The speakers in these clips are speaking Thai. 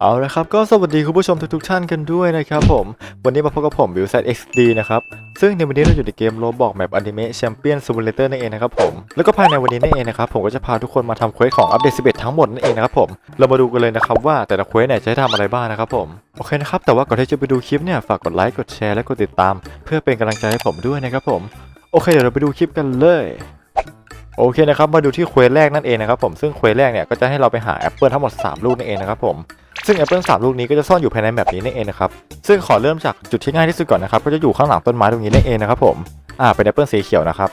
เอาละครับก็สวัสดีคุณผู้ชมทุกๆท่านกันด้วยนะครับผมวันนี้มาพบกับผมบิว z XD นะครับซึ่งในวันนี้เราอยู่ในเกมโรบอกแมปอนิเมะแชมเปี้ยนซูเปอร์เลเตอร์นั่นเองนะครับผมแล้วก็ภายในวันนี้นั่นเองนะครับผมก็จะพาทุกคนมาทำเควสของอัปเดต 11 ทั้งหมดนั่นเองนะครับผมเรามาดูกันเลยนะครับว่าแต่ละเควสเนี่ยจะให้ทำอะไรบ้างนะครับผมโอเคนะครับแต่ว่าก่อนที่จะไปดูคลิปเนี่ยฝากกดไลค์กดแชร์และกดติดตาม เพื่อเป็นกำลังใจให้ผมด้วยนะครับผมโอเคเดี๋ยวเราไปดูคลิปกันเลยโอเคนะครับมาดูที่เควสแรกนั่นเองนะครับผมซึ่งเควสแรกเนี่ยก็จะให้เราไปหาแอปเปิลทั้งหมด 3 ลูกนั่นเองนะครับผม ซึ่งแอปเปิล3ลูกนี้ก็จะซ่อนอยู่ภายในแมปนี้นั่นเองนะครับ ซึ่งขอเริ่มจากจุดที่ง่ายที่สุดก่อนนะครับ ก็จะอยู่ข้างหลังต้นไม้ตรงนี้นั่นเองนะครับผม อ่า เป็นแอปเปิลสีเขียวนะครับ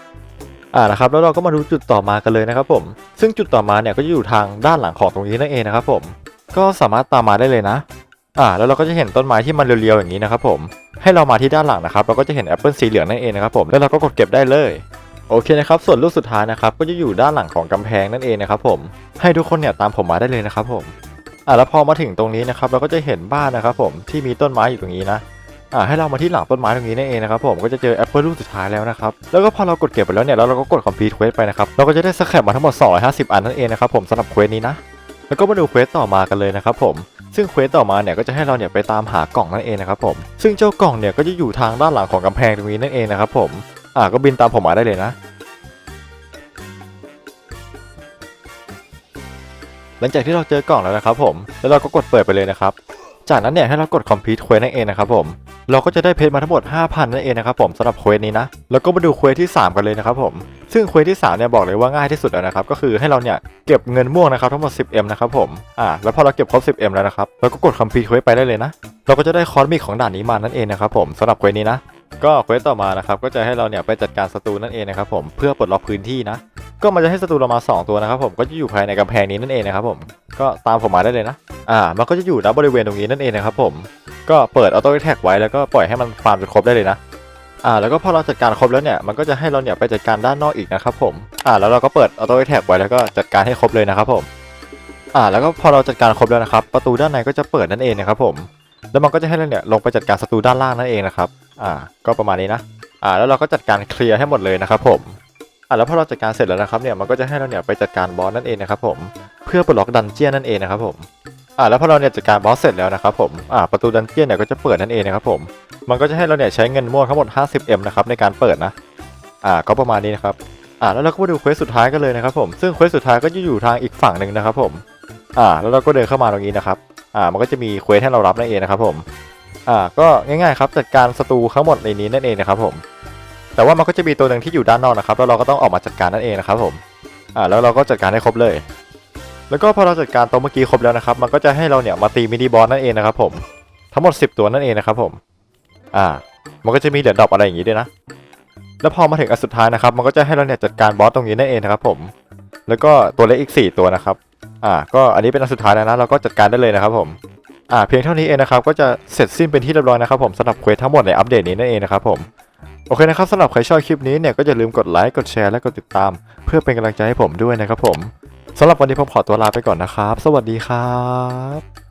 อ่า นะครับ แล้วเราก็มาดูจุดต่อมากันเลยนะครับผม ซึ่งจุดต่อมาเนี่ยก็จะอยู่ทางด้านหลังของตรงนี้นั่นเองนะครับผม ก็สามารถตามมาได้เลยนะ อ่า แล้วเราก็จะเห็นต้นไม้ที่มันเรียวๆอย่างนี้นะครับผม ให้เรามาที่ด้านหลังนะครับ เราก็จะเห็นแอปเปิลสีเหลืองนั่นเองนะครับผม แล้วเราก็กดเก็บได้เลยโอเคนะครับ ส่วนลูกสุดท้ายนะครับ ก็จะอยู่ด้านหลังของกำแพงนั่นเองนะครับผม ให้ทุกคนเนี่ยตามผมมาได้เลยนะครับผม อ่าแล้วพอมาถึงตรงนี้นะครับเราก็จะเห็นบ้านนะครับผมที่มีต้นไม้อยู่ตรงนี้นะอ่าให้เรามาที่หลังต้นไม้ตรงนี้นั่นเองนะครับผมก็จะเจอแอปเปิลลูกสุดท้ายแล้วนะครับแล้วก็พอเรากดเก็บไปแล้วเนี่ยแล้วเราก็กด complete quest ไปนะครับเราก็จะได้สแครปมาทั้งหมด 250 อันนั่นเองนะครับผมสำหรับเควสนี้นะแล้วก็มาดูเควสต่อมากันเลยนะครับผมซึ่งเควสต่อมาเนี่ยก็จะให้เราเนี่ยไปตามหากล่องนั่นเองนะครับผมซึ่งเจ้ากล่องเนี่ยก็จะอยู่ทางด้านหลังของกำแพงตรงนี้นั่นเองนะครับผมอ่าก็บินตามผมมาได้เลยนะ หลังจากที่เราเจอกล่องแล้วนะครับผมแล้วเราก็กดเปิดไปเลยนะครับ จากนั้นเนี่ยให้เรากด complete quest นั่นเองนะครับผมเราก็จะได้เพชรมาทั้งหมด 5,000 นั่นเองนะครับผมสำหรับเควสนี้นะ แล้วก็มาดูเควสที่ 3 กันเลยนะครับผม ซึ่งเควสที่ 3 เนี่ยบอกเลยว่าง่ายที่สุดแล้วนะครับ ก็คือให้เราเนี่ยเก็บเงินม่วงนะครับทั้งหมด 10m นะครับผม อ่า แล้วพอเราเก็บครบ 10m แล้วนะครับ เราก็กด complete quest ไปได้เลยนะ เราก็จะได้คอร์สมิกของด่านนี้มานั่นเองนะครับผมสำหรับเควสนี้นะ ก็เควสต่อมานะครับ ก็จะให้เราเนี่ยไปจัดการศัตรูนั่นเองนะครับผม เพื่อปลดล็อกพื้นที่นะ ก็มันจะให้ศัตรูเรามา 2 ตัวนะครับผมก็จะอยู่ภายในกำแพงนี้นั่นเองนะครับผมก็ตามผมมาได้เลยนะอ่ามันก็จะอยู่ณบริเวณตรงนี้นั่นเองนะครับผมก็เปิดออโต้แท็กไว้แล้วก็ปล่อยให้มันฟาร์มจนครบได้เลยนะอ่าแล้วก็พอเราจัดการครบแล้วเนี่ยมันก็จะให้เราเนี่ยไปจัดการด้านนอกอีกนะครับผมอ่าแล้วเราก็เปิดออโต้แท็กไว้แล้วก็จัดการให้ครบเลยนะครับผมอ่าแล้วก็พอเราจัดการครบแล้วนะครับประตูด้านในก็จะเปิดนั่นเองนะครับผมแล้วมันก็จะให้เราเนี่ยลงไปจัดการศัตรูด้านล่างนั่นเองนะครับอ่าก็ประมาณนี้นะอ่าแล้วเราก็จัดการเคลียร์ให้หมดเลยนะครับผม อ่าแล้วพอเราจัดการเสร็จแล้วนะครับเนี่ยมันก็จะให้เราเนี่ยไปจัดการบอสนั่นเองนะครับผมเพื่อปลดล็อกดันเจียนนั่นเองนะครับผมอ่าแล้วพอเราเนี่ยจัดการบอสเสร็จแล้วนะครับผมอ่าประตูดันเจียนเนี่ยก็จะเปิดนั่นเองนะครับผมมันก็จะให้เราเนี่ยใช้เงินม่วงทั้งหมด 50m นะครับในการเปิดนะอ่าก็ประมาณนี้นะครับอ่าแล้วเราก็มาดูเควสสุดท้ายกันเลยนะครับผมซึ่งเควสสุดท้ายก็จะอยู่ทางอีกฝั่งหนึ่งนะครับผมอ่าแล้วเราก็เดินเข้ามาตรงนี้นะครับอ่ามันก็จะมีเควสให้เรารับนั่นเองนะครับผมอ่าก็ง่ายๆครับจัดการศัตรูทั้งหมดในนี้นั่นเองนะครับผม แต่ว่ามันก็จะมีตัวหนึ่งที่อยู่ด้านนอกนะครับแล้วเราก็ต้องออกมาจัดการนั่นเองนะครับผมอ่าแล้วเราก็จัดการให้ครบเลย แล้วก็พอเราจัดการตัวเมื่อกี้ครบแล้วนะครับ มันก็จะให้เราเนี่ยมาตีมินิบอสนั่นเองนะครับผมทั้งหมด 10 ตัวนั่นเองนะครับผมอ่ามันก็จะมีเหรียญดรอปอะไรอย่างงี้ด้วยนะ แล้วพอมาถึงอันสุดท้ายนะครับ มันก็จะให้เราเนี่ยจัดการบอสตรงนี้นั่นเองนะครับผม แล้วก็ตัวเล็กอีก 4 ตัวนะครับ อ่า ก็อันนี้เป็นอันสุดท้ายแล้วนะ เราก็จัดการได้เลยนะครับผม อ่า เพียงเท่านี้เองนะครับ ก็จะเสร็จสิ้นเป็นที่เรียบร้อยนะครับผมสำหรับเควสทั้งหมดในอัปเดตนี้นั่นเองนะครับผม โอเคนะครับสำหรับใครชอบคลิปนี้เนี่ยก็อย่าลืมกดไลค์กดแชร์และกดติดตาม เพื่อเป็นกำลังใจให้ผมด้วยนะครับผมสำหรับวันนี้ผมขอตัวลาไปก่อนนะครับ สวัสดีครับ